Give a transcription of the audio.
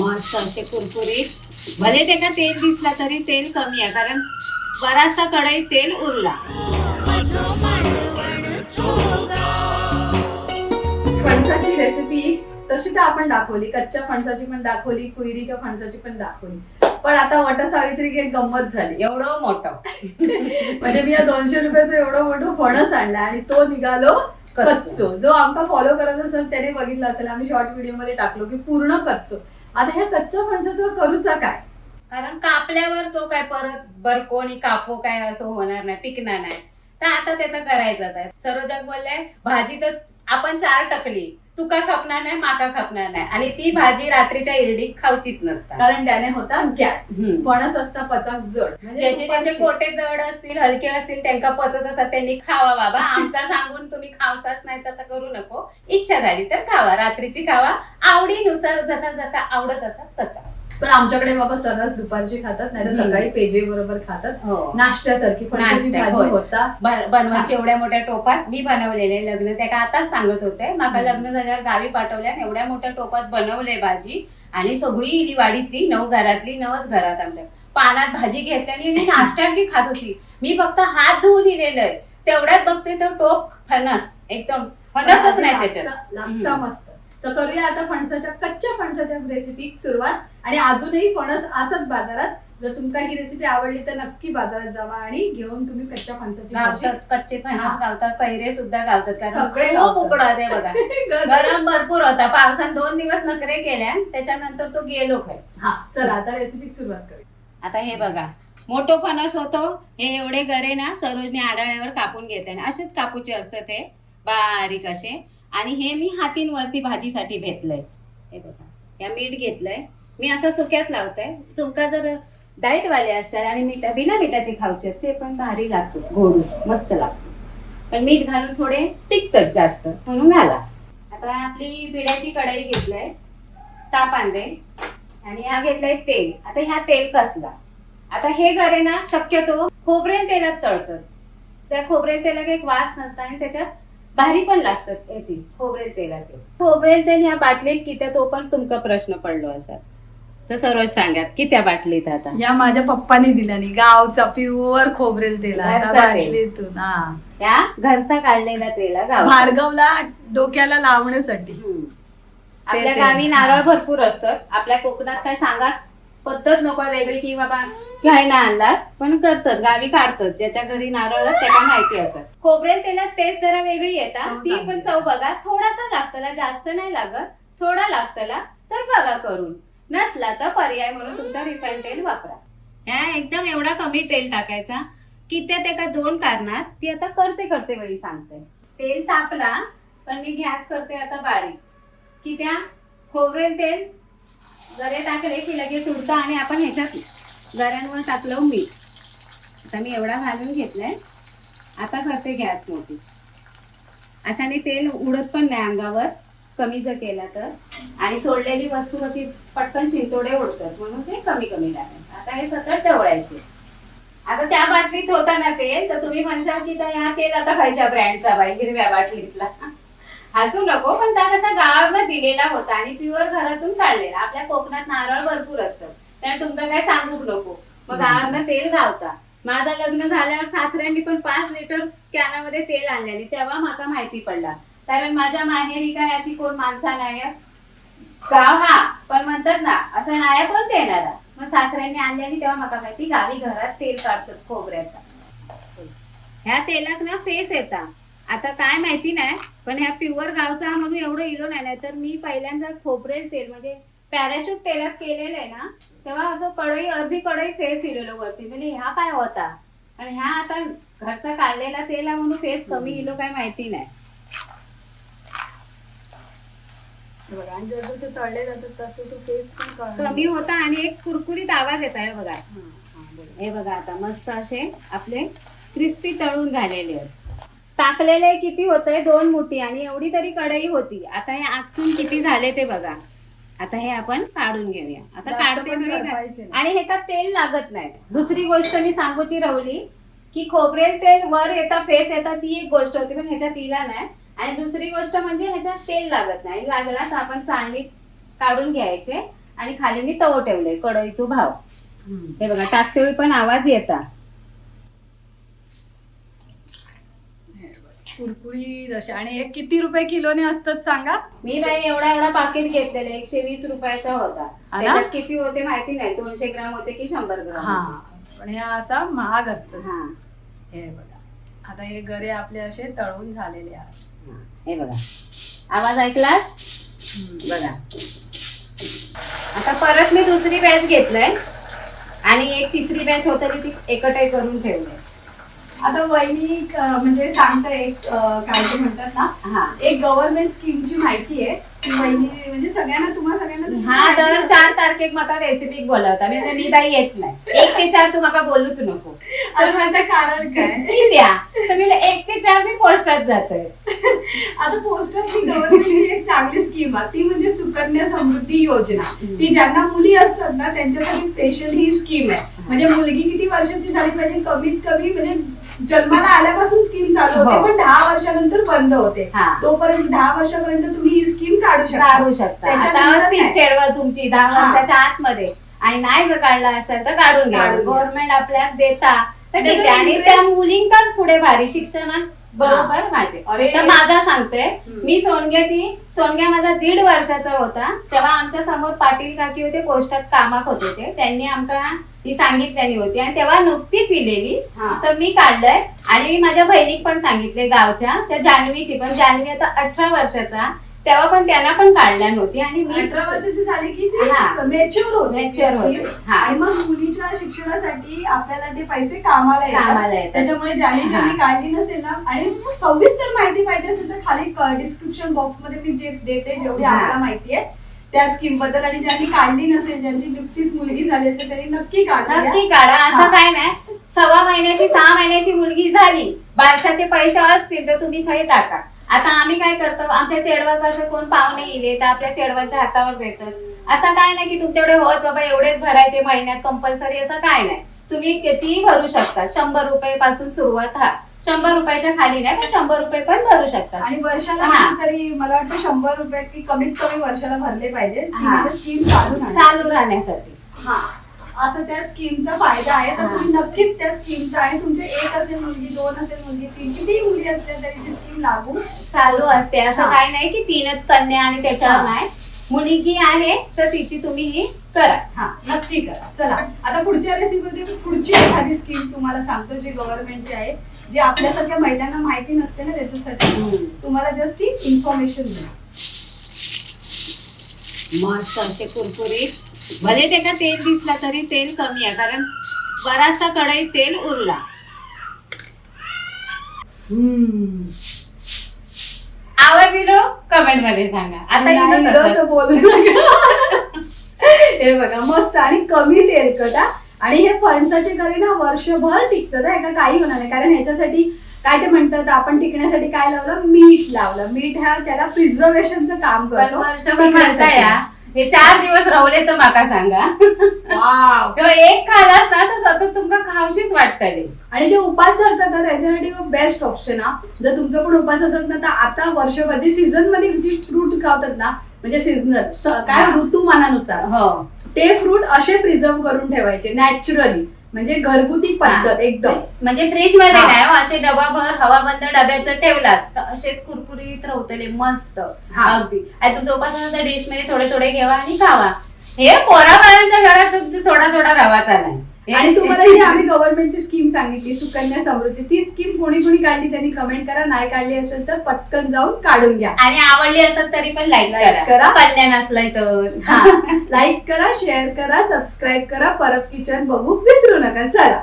मस्त असे कुरकुरीत. भले ते का तेल दिसला तरी तेल कमी आहे कारण बराचसा कढईत तेल उरला. फणसाची रेसिपी तशी तर आपण दाखवली कच्च्या फणसाची पण दाखवली कुयरीच्या फणसाची पण दाखवली. पण आता वटसावित्री एक गंमत झाली एवढं मोठं. म्हणजे मी या दोनशे रुपयाचं एवढं मोठं फणस आणला आणि तो निघालो कच्चो. कच्चो. जो आमका फॉलो करत असेल त्याने बघितलं असेल. आम्ही शॉर्ट व्हिडिओमध्ये टाकलो की पूर्ण कच्चो. आता ह्या कच्चा फणसाचं करूचा काय? कारण कापल्यावर तो काय परत बर कोणी कापो काय असं होणार नाही पिकणार नाही. तर आता त्याचं करायचं आहे सरोजक बोलले भाजी तर आपण चार टकली. तुका खपणार नाही माका खपणार नाही. आणि ती भाजी रात्रीच्या इरडीत खाऊचीच नसतात कारण त्याने होता गॅस. हम्म. फणस असता पचक जड. म्हणजे ज्याचे ज्याचे तुपाचीच. पोटे जड असतील हलके असतील त्यांना पचत असतात त्यांनी खावा बाबा. आमचा सांगून तुम्ही खावचाच नाही तसं करू नको. इच्छा झाली तर खावा. रात्रीची खावा. आवडीनुसार जसा जसा आवडत असा तसा. पण आमच्याकडे बाबा सर्रास दुपारची खातात नाही तर. सकाळी पेजे बरोबर खातात. हो. नाश्त्यासारखी फणसाची नाश्त्या, भाजी होय. होता. बन- बनवायचे एवढ्या मोठ्या टोपात मी बनवलेले लग्न त्या का आताच सांगत होते. माका हम्म. लग्न झाल्यावर गावी पाठवल्या आणि एवढ्या मोठ्या टोपात बनवले भाजी. आणि सगळी इली वाडीतली नऊ घरातली नवच घरात आमच्या. पानात भाजी घेतल्याने मी नाश्त्याने खात होती. मी फक्त हात धुवून दिलेलं तेवढ्यात बघते तो टोप फणस एकदम. फणसच नाही त्याच्यात. लागता लागता हम्म. मस्त. तर करूया आता फणसाच्या कच्च्या फणसाच्या रेसिपी सुरुवात. आणि अजूनही फणस असत बाजारात. जर तुमका ही रेसिपी आवडली तर नक्की बाजारात जावा आणि घेऊन तुम्ही कच्च्या फणसाची गावतात कच्चे. फणस गावतात कैरे सुद्धा गावतात कारण सगळे खूप गावतात. उकडा आहे बघा. गरम. भरपूर होता. पावसात दोन दिवस नखरे केल्या त्याच्यानंतर तो गेलो खाय हा चला आता रेसिपी सुरुवात करूया. आता हे बघा. मोठो फणस होतो. हे एवढे गरे ना सरोजने आडाळ्यावर कापून घेतले आणि असेच कापूचे असतं ते. बारीक असे. आणि हे मी हातींवरती भाजीसाठी घेतलंय. हे बघा या मीठ घेतलंय. मी असं सुक्यात लावतंय. तुमका जर डाएट वाले असाल आणि मीठ बिना मिठाचे खाऊचे ते पण भारी लागतो. गोडूस मस्त लागतो. पण मीठ घालून थोडे टिकतात जास्त म्हणून घाला. आता आपली बिड्याची कढई घेतलंय ताप आणले आणि हा घेतलाय तेल. आता ह्या तेल कसला? आता हे घरे ना शक्यतो खोबरेल तेलात तळतं त्या खोबरेल तेलात एक वास नसता आणि त्याच्यात भारी पण लागतात याची खोबरेल तेलात खोबरेल तेल ह्या बाटलीत कित्या तो पण तुमका प्रश्न पडलो असा तर सर्वच सांगात कित्या बाटलीत आता? या माझ्या पप्पानी दिल्यानी गावचा प्युअर खोबरेल तेल आता घरचा तेल. बाटलीतून हा. त्या घरचा काढलेला तेल भार्गवला डोक्याला लावण्यासाठी. आपल्या ते- गावी नारळ भरपूर असतं आपल्या कोकणात काय सांगा? पद्धत नको वेगळी की बाबा घ्याय ना अंदाज पण करतात गावी काढतात ज्याच्या घरी नारळ त्याला माहिती असत. खोबरेल तेलात टेस्ट जरा वेगळी येतात ती पण चव बघा. थोडासा लागतला जास्त नाही लागत. थोडा लागतला तर बघा करून. नसला तर पर्याय म्हणून तुमचा रिफाईन तेल वापरा. ह्या एकदम एवढा कमी तेल टाकायचा. की त्या त्या दोन कारणात? ती आता करते करते वेळी सांगते. तेल तापला पण मी गॅस करते आता बारीक. की त्या खोबरेल तेल गरे टाकले की लगेच उडतं आणि आपण ह्याच्यात गऱ्यांवर टाकलं मीठ आता मी एवढा घालून घेतलाय. आता करते गॅस मोठी अशाने तेल उडत पण नाही अंगावर. कमी जर केला तर. आणि सोडलेली वस्तू अशी पटकन शिंतोडे उडतात. म्हणून ते कमी कमी टाकायचं आता हे सतत ढवळायचे. आता त्या बाटलीत होता ना तेल तर तुम्ही म्हणशाल की ह्या तेल आता खायच्या ब्रँडचा बाई हिरव्या बाटलीतला. हसू नको पण त्या कसा गावावर दिलेला होता आणि प्युअर घरातून काढलेला. आपल्या कोकणात नारळ भरपूर असतं. त्यामुळे तुमचं काय सांगूक नको. मग गावावर तेल गावता. माझं लग्न झाल्यावर सासऱ्यांनी पण पाच लिटर कॅनामध्ये तेल आणलेली तेव्हा माका माहिती पडला. कारण माझ्या माहेरी काय अशी कोण माणसा नाही गाव हा पण म्हणतात ना असं नाही कोण देणारा? मग सासऱ्यांनी आणल्याने तेव्हा माका माहिती गावी घरात तेल काढतात खोबऱ्याचा. ह्या तेलात ना फेस येता. आता काय माहिती नाही पण ह्या प्युअर गावचा म्हणून एवढं इलो नाही नाहीतर मी पहिल्यांदा खोबरेल तेल म्हणजे पॅराशूट तेलात केलेलं आहे ना तेव्हा असं कढई अर्धी कढई फेस इलेलो वरती म्हणजे ह्या काय होता? आणि ह्या आता घरचा काढलेला तेल आहे म्हणून फेस कमी इलो काय माहिती नाही. बघा, आणि जर जसं तळले जातात तसं तो पण. कमी होता. आणि एक कुरकुरीत आवाज येत आहे बघा. हे बघा आता मस्त असे आपले क्रिस्पी तळून झालेले आहेत. टाकलेले किती होतंय? दोन मुठी आणि एवढी तरी कढई होती. आता हे आकसून किती झाले ते बघा. आता हे आपण काढून घेऊया. आता काढते. आणि हे का तेल लागत नाही. दुसरी गोष्ट मी सांगूची रवली की खोबरेल तेल वर येता फेस येता ती एक गोष्ट होती पण ह्याच्यात तिला नाही. आणि दुसरी गोष्ट म्हणजे ह्याच्यात तेल लागत नाही. लागला तर आपण चाळणीत काढून घ्यायचे. आणि खाली मी तवो ठेवले कढईचो भाव. हे बघा टाकतेवेळी पण आवाज येता. कुरकुरीत अशा आणि हे किती रुपये किलोने असतात सांगा? मी बाई एवढा एवढा पाकिट घेतलेला. एकशे वीस रुपयाचा होता. हा ना? त्याच्यात किती होते माहिती नाही. दोनशे ग्राम होते की शंभर ग्राम हा. होते. पण हे असा महाग असतं. हा. हे बघा. आता हे गरे आपले असे तळून झालेले आहेत. हा. हे बघा. आवाज ऐकलास? बघा. आता परत मी दुसरी बॅच घेतलंय. आणि एक तिसरी बॅच होती ती एकटाई करून ठेवलंय. आता वहिनी म्हणजे सांगता एक काय ते म्हणतात ना एक गव्हर्नमेंट स्कीमची माहिती आहे. ती वहिनी म्हणजे सगळ्यांना सगळ्यांना हा दर. चार तारखेक म्हाका रेसिपी बोलवता. मी म्हणते, मी बाई येत नाही. एक ते चार तू म्हाका बोलूच नको. तर माझं कारण काय? द्या तर मी एक ते चार मी पोस्टात जातोय. आता पोस्टरची गव्हर्नमेंटची एक चांगली स्कीम आहे. ती म्हणजे सुकन्या समृद्धी योजना. ती ज्यांना मुली असतात ना त्यांच्यासाठी स्पेशल ही स्कीम आहे. म्हणजे मुलगी किती वर्षाची झाली पाहिजे कमीत कमी म्हणजे जन्माला आल्यापासून स्कीम चालू होते हो. पण दहा वर्षानंतर बंद होते हा. तोपर्यंत दहा वर्षापर्यंत तुम्ही ही स्कीम काढू शकता काढू शकता त्याच्यानंतर आता असतील नाही. चेडवा तुमची दहा हा. वर्षाच्या आतमध्ये आणि नाही जर काढला असेल तर काढून घ्या काढून घ्या. गव्हर्नमेंट आपल्याला देता तर ठीक त्याचा आहे आणि interest- त्या मुलींकाच पुढे भारी शिक्षणात बरोबर माहिती. अरे. तर माझा सांगतोय हम्म. मी सोनग्याची सोनग्या माझा दीड वर्षाचा होता. तेव्हा आमच्यासमोर पाटील काकी होते पोस्टात कामाक होते ते. त्यांनी आमका ही सांगितलेली होती. आणि तेव्हा नुकतीच इलेली. हा. तर मी काढलंय. आणि मी माझ्या बहिणीक पण सांगितले गावच्या त्या जान्हवीची. पण जान्हवी आता अठरा वर्षाचा. तेव्हा पण त्यांना पण काढल्या नव्हती आणि मी अठरा वर्षाची झाली की हा. मेच्युअर होते Mature होते. scheme. हा. आणि मग मुलीच्या शिक्षणासाठी आपल्याला ते पैसे कामाला कामाला येतात येतात. त्याच्यामुळे ज्यांनी ज्यांनी हा. काढली नसेल ना आणि सविस्तर माहिती पाहिजे असेल तर खाली डिस्क्रिप्शन बॉक्समध्ये मी जे देते जेवढी हा. आपल्याला माहिती आहे त्या स्कीमबद्दल आणि ज्यांनी काढली नसेल ज्यांची नुकतीच मुलगी झाली असेल त्यांनी नक्की काढा नक्की काढा हा. असं काय नाही सव्वा महिन्याची सहा महिन्याची मुलगी झाली बारशाचे पैसे असतील तर तुम्ही थंय टाका आता आम्ही काय करतो? आमच्या चेडवाक असं कोण पाहुणे इले तर आपल्या चेडवाच्या हातावर देतात असं काय नाही की तुमच्याकडे होत बाबा एवढेच भरायचे महिन्यात कंपल्सरी असं काय नाही. तुम्ही कितीही भरू शकता. शंभर रुपये पासून सुरुवात हा. शंभर रुपयाच्या खाली नाही पण शंभर रुपये पण भरू शकता. आणि वर्षाला हा. तरी मला वाटतं शंभर रुपये की कमीत कमी वर्षाला भरले पाहिजे हा. स्कीम चालू राहणार. चालू राहण्यासाठी. हा. असं त्या स्कीमचा फायदा आहे. तर. तुम्ही नक्कीच त्या स्कीमचा आणि तुमचे एक असेल मुलगी दोन असेल मुलगी तीन किती मुली असल्या तरी ती स्कीम लागू चालू असते. असं. काय नाही की तीनच कन्या आणि त्याच्यावर हा. नाही. मुलगी आहे तर तिची तुम्ही ही करा. हा नक्की करा. चला. आता पुढच्या रेसिपीमध्ये पुढची एखादी स्कीम तुम्हाला सांगतो जी गव्हर्नमेंटची आहे. जी आपल्यासारख्या महिलांना माहिती नसते ना त्याच्यासाठी. तुम्हाला जस्ट ही इन्फॉर्मेशन देईल मस्त असे कुरकुरीत भले त्याचा तेल दिसला तरी तेल कमी आहे कारण बराचसा कढईत तेल उरला आवाज येलो कमेंटमध्ये सांगा आता नाही येईलच इथं असं. तर बोलू नका. हे बघा मस्त आणि कमी तेलकट हा. आणि हे फणसाचे करी ना वर्षभर टिकतात हा. एका काही होणार नाही कारण ह्याच्यासाठी काय ते म्हणतात आपण टिकण्यासाठी काय लावलं? मीठ लावलं. मीठ हा त्याला प्रिझर्वेशनचं काम करतो. हे चार दिवस रावले तर माका सांगा. एक खालास ना तर सतत तुमका खावशीच वाटतले आणि जे उपास धरतात ना त्याच्यासाठी बेस्ट ऑप्शन हा. जर तुमचा पण उपास असत ना तर आता वर्षभर जे सीझनमध्ये जी फ्रूट खावतात ना म्हणजे सीझनल काय. ऋतुमानानुसार हो. ते फ्रूट असे प्रिझर्व करून ठेवायचे नॅचरली म्हणजे घरगुती पद्धत एकदम. म्हणजे फ्रीजमध्ये. नाही हो, असे डबाभर हवाबंद डब्याचं ठेवलास तर असेच कुरकुरीत राहतले मस्त. हा. अगदी. आणि असेल तर डिशमध्ये थोडे थोडे घ्यावा आणि खावा. हे पोरा बाळांच्या घरात थोडा थोडा रवाचा नाही. हे- आणि तुम्हाला जी आम्ही गव्हर्नमेंटची स्कीम सांगितली सुकन्या समृद्धी. ती स्कीम कोणी कोणी काढली त्यांनी कमेंट करा नाही काढली असेल तर पटकन जाऊन काढून घ्या. आणि आवडली असत तरी पण लाईक करा. कल्याण असलंय तर. लाईक करा शेअर करा सबस्क्राईब करा. परत किचन बघू विसरू नका. चला.